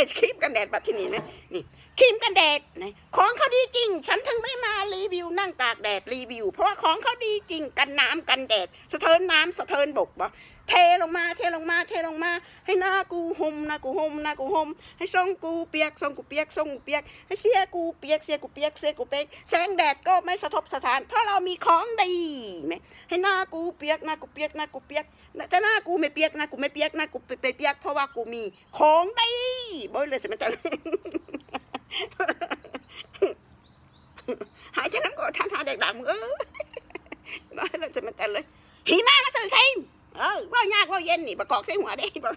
ยครีมกันแดดปัที่นี่นะนี่ครีมกันแดดนะของเขาดีจริง ฉันถึงไม่มารีวิวนั่งตากแดดรีวิว เพราะว่าของเขาดีจริงกันน้ำกันแดด สะเทินน้ำสะเทินบกบ่เทลงมาเทลงมาเทลงมา ให้หน้ากูห่มหน้ากูห่มหน้ากูห่มให้ทรงกูเปียกทรงกูเปียกทรงกูเปียก ให้เสียกูเปียกเสียกูเปียกเสียกูเปียกแสงแดดก็ไม่สะทกสะทาน เพราะเรามีของดีไหมให้หน้ากูเปียกหน้ากูเปียกหน้ากูเปียกแต่หน้ากูไม่เปียกหน้ากูไม่เปียกหน้ากูไปเปียกเพราะว่ากูมีของดี บอยเลยใช่ไหมจ๊ะหายใจน้ำก็ทานทานเด็กดังมึงเออบอยเลยใช่ไหมจ๊ะเลยหีหน้ามาซื้อครีมเออว่ายากว่าเย็นนี่ประกอบใส่หัวได้บ่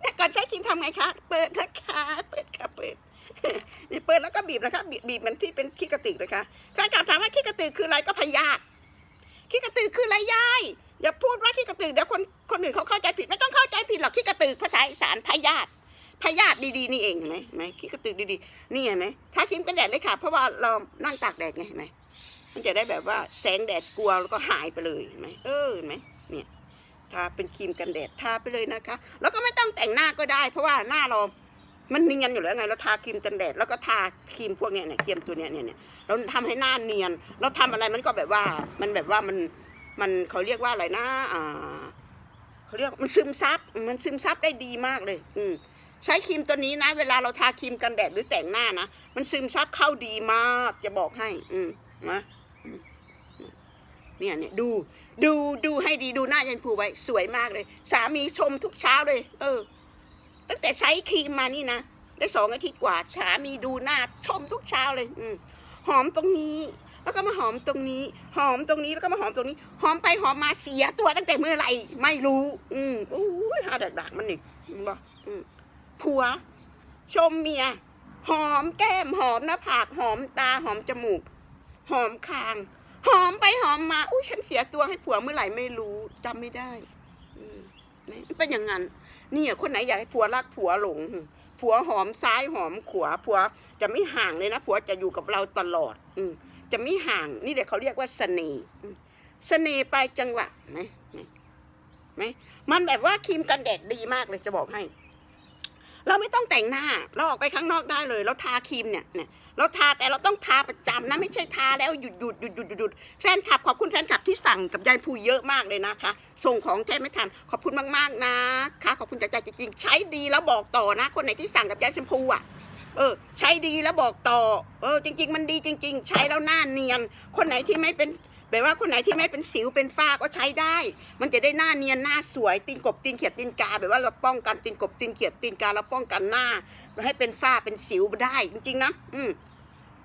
แล้วก่อนใช้ครีมทำไงคะ เปิดนะคะ เปิดค่ะ เปิดนี่เปิดแล้วก็บีบนะคะ บีบบีบมันที่เป็นขี้กระติกนะคะแฟนคลับถามว่าขี้กระติกคืออะไรก็พยาธิขี้กระติกคืออะไรยาย อย่าพูดว่าขี้กระติกเดี๋ยวคนคนอื่นเขาเข้าใจผิดไม่ต้องเข้าใจผิดหรอกขี้กระติกภาษาอีสานพยาธิ พยาธิดีๆนี่เองเห็นไหมเห็นไหมขี้กระติกดีๆนี่เห็นไหมถ้าครีมกันแดดเลยค่ะ เพราะว่าเรานั่งตากแดดไงเห็นไหมมันจะได้แบบว่าแสงแดดกลัวแล้วก็หายไปเลยเห็นไหมเออเห็นไหมเนี่ยทาเป็นครีมกันแดดทาไปเลยนะคะ แล้วก็ไม่ต้องแต่งหน้าก็ได้ เพราะว่าหน้าเรามันเนียนอยู่แล้วไงเราทาครีมกันแดดแล้วก็ทาครีมพวกเนี้ยเนี่ยครีมตัวเนี้ยเนี่ยเนี่ยเราทำให้หน้าเนียน เราทำอะไรมันก็แบบว่ามันแบบว่ามันมันเขาเรียกว่าอะไรนะอ่าเขาเรียกมันซึมซับมันซึมซับได้ดีมากเลย อืม ใช้ครีมตัวนี้นะ เวลาเราทาครีมกันแดดหรือแต่งหน้านะ มันซึมซับเข้าดีมาก จะบอกให้ อืมนะเนี่ยเนี่ยดูดูดูให้ดีดูหน้ายันผูไว้ สวยมากเลย สามีชมทุกเช้าเลย เออ ตั้งแต่ใช้ครีมมานี่นะได้สองอาทิตย์กว่าสามีดูหน้าชมทุกเช้าเลย อืมหอมตรงนี้ แล้วก็มาหอมตรงนี้ หอมตรงนี้แล้วก็มาหอมตรงนี้ หอมไปหอมมาเสียตัวตั้งแต่เมื่อไหร่ไม่รู้ อืมโอ้ยหาดักดักมันนี่เห็นบ่อืม ผัว ชมเมีย หอมแก้มหอมหน้าผากหอมตาหอมจมูก หอมคาง หอมไปหอมมาอุ้ยฉันเสียตัวให้ผัวเมื่อไหร่ไม่รู้จำไม่ได้มไม่เป็นอย่างนั้นเนี่คนไหนอยากให้ผัวรักผัวหลง ผัวหอมซ้ายหอมขวาผัวจะไม่ห่างเลยนะผัวจะอยู่กับเราตลอด อืจะไม่ห่างนี่เดี๋ยวเขาเรียกว่าเสน่ห์เสน่ห์ไปจังหวะไหมไหมมันแบบว่าครีมกันแดดดีมากเลยจะบอกให้ เราไม่ต้องแต่งหน้า เราออกไปข้างนอกได้เลย เราทาครีมเนี่ยเนี่ยเราทาแต่เราต้องทาประจำนะไม่ใช่ทาแล้วหยุดหยุดหยุดหยุดหยุดหยุดแฟนคลับขอบคุณแฟนคลับที่สั่งกับยายผู้เยอะมากเลยนะคะ ส่งของแทบไม่ทันขอบคุณมากๆนะคะขอบคุณจากใจจริงๆใช้ดีแล้วบอกต่อนะ คนไหนที่สั่งกับยายชมพูอะเออใช้ดีแล้วบอกต่อ เออ จริง ๆ มันดีจริง ๆ ใช้แล้วหน้าเนียน คนไหนที่ไม่เป็น แบบว่าคนไหนที่ไม่เป็นสิวเป็นฝ้าก็ใช้ได้ มันจะได้หน้าเนียนหน้าสวยตีนกบตีนเขียดตีนกา แบบว่าเราป้องกันตีนกบตีนเขียดตีนกาเราป้องกันหน้าให้เป็นฝ้าเป็นสิวได้จริงๆนะอืม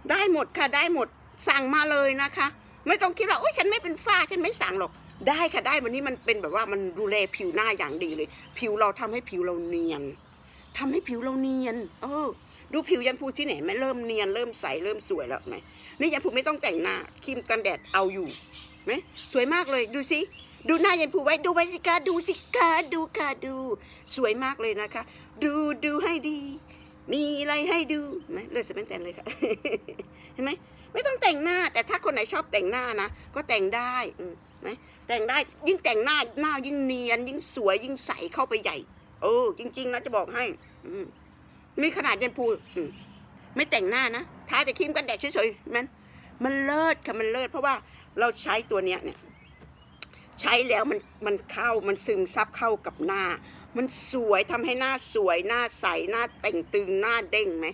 ได้หมดค่ะได้หมดสั่งมาเลยนะคะ ไม่ต้องคิดว่าโอ้ยฉันไม่เป็นฝ้าฉันไม่สั่งหรอกได้ค่ะได้วันนี้มันเป็นแบบว่ามันดูแลผิวหน้าอย่างดีเลย ผิวเราทำให้ผิวเราเนียนทำให้ผิวเราเนียน เออ ดูผิวยันพูที่ไหนไหมเริ่มเนียนเริ่มใสเริ่มสวยแล้วไหมนี่ยันพูไม่ต้องแต่งหน้าครีมกันแดดเอาอยู่ไหมสวยมากเลยดูสิดูหน้ายันพูไว้ดูไว้สิคะดูสิคะดูค่ะดู สวยมากเลยนะคะ ดูดูให้ดี มีอะไรให้ดูไหมเลือดสเปนแตนเลยค่ะเห็นไหมไม่ต้องแต่งหน้า แต่ถ้าคนไหนชอบแต่งหน้านะก็แต่งได้อืมไหมแต่งได้ยิ่งแต่งหน้าหน้ายิ่งเนียน ยิ่งสวยยิ่งใสเข้าไปใหญ่ เออ จริง ๆนะจะบอกให้ อืม มีขนาดเยันพูไม่แต่งหน้านะทาแต่ครีมกันแดดเฉยๆมันมันเลิศค่ะมันเลิศเพราะว่าเราใช้ตัวเนี้ยเนี่ย ใช้แล้วมันมันเข้ามันซึมซับเข้ากับหน้า มันสวยทำให้หน้าสวยหน้าใสหน้าแต่งตึงหน้าเด้งไหม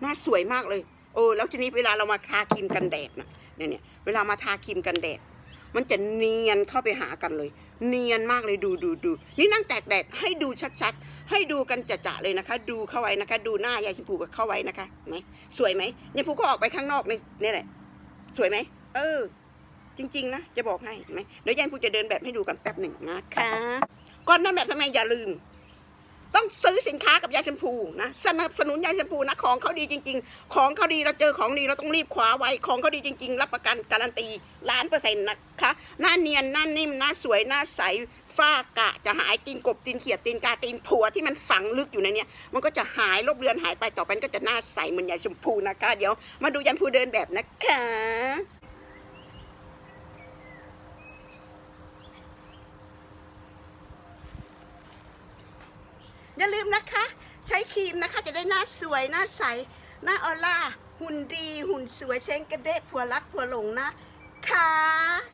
หน้าสวยมากเลยโอ้แล้วทีนี้เวลาเรามาทาครีมกันแดดนะเนี่ยเนี่ยเวลามาทาครีมกันแดด มันจะเนียนเข้าไปหากันเลย เนียนมากเลยดูดูดูนี่นั่งแตกแดดให้ดูชัดๆ ให้ดูกันจะๆเลยนะคะ ดูเข้าไว้นะคะ ดูหน้ายายชมพูเข้าไว้นะคะเห็นไหมสวยไหมยายชมพูก็ออกไปข้างนอกนี่นี่แหละ สวยไหมเออ จริง ๆ นะ จะบอกให้เห็นไหมเดี๋ยวยายชมพูจะเดินแบบให้ดูกันแป๊บหนึ่งนะคะก่อนนั้นแบบทำไมอย่าลืม ต้องซื้อสินค้ากับยายชมพูนะสนับสนุนยายชมพูนะของเขาดีจริง ๆ ของเขาดีเราเจอของดีเราต้องรีบคว้าไว้ของเขาดีจริง ๆ รับประกันการันตีล้านเปอร์เซ็นต์นะคะหน้าเนียนหน้านิ่มหน้าสวยหน้าใสฝ้ากะจะหายตีนกบตีนเขียดตีนกาตีนผัวที่มันฝังลึกอยู่ในเนี้ยมันก็จะหายลบเลือนหายไปต่อไปก็จะหน้าใสเหมือนยายชมพูนะคะเดี๋ยวมาดูยายชมพูเดินแบบนะคะ อย่าลืมนะคะ ใช้ครีมนะคะจะได้หน้าสวยหน้าใส หน้าออร่า หุ่นดีหุ่นสวยเช้งกระเดะผัวรักผัวหลงนะค่ะ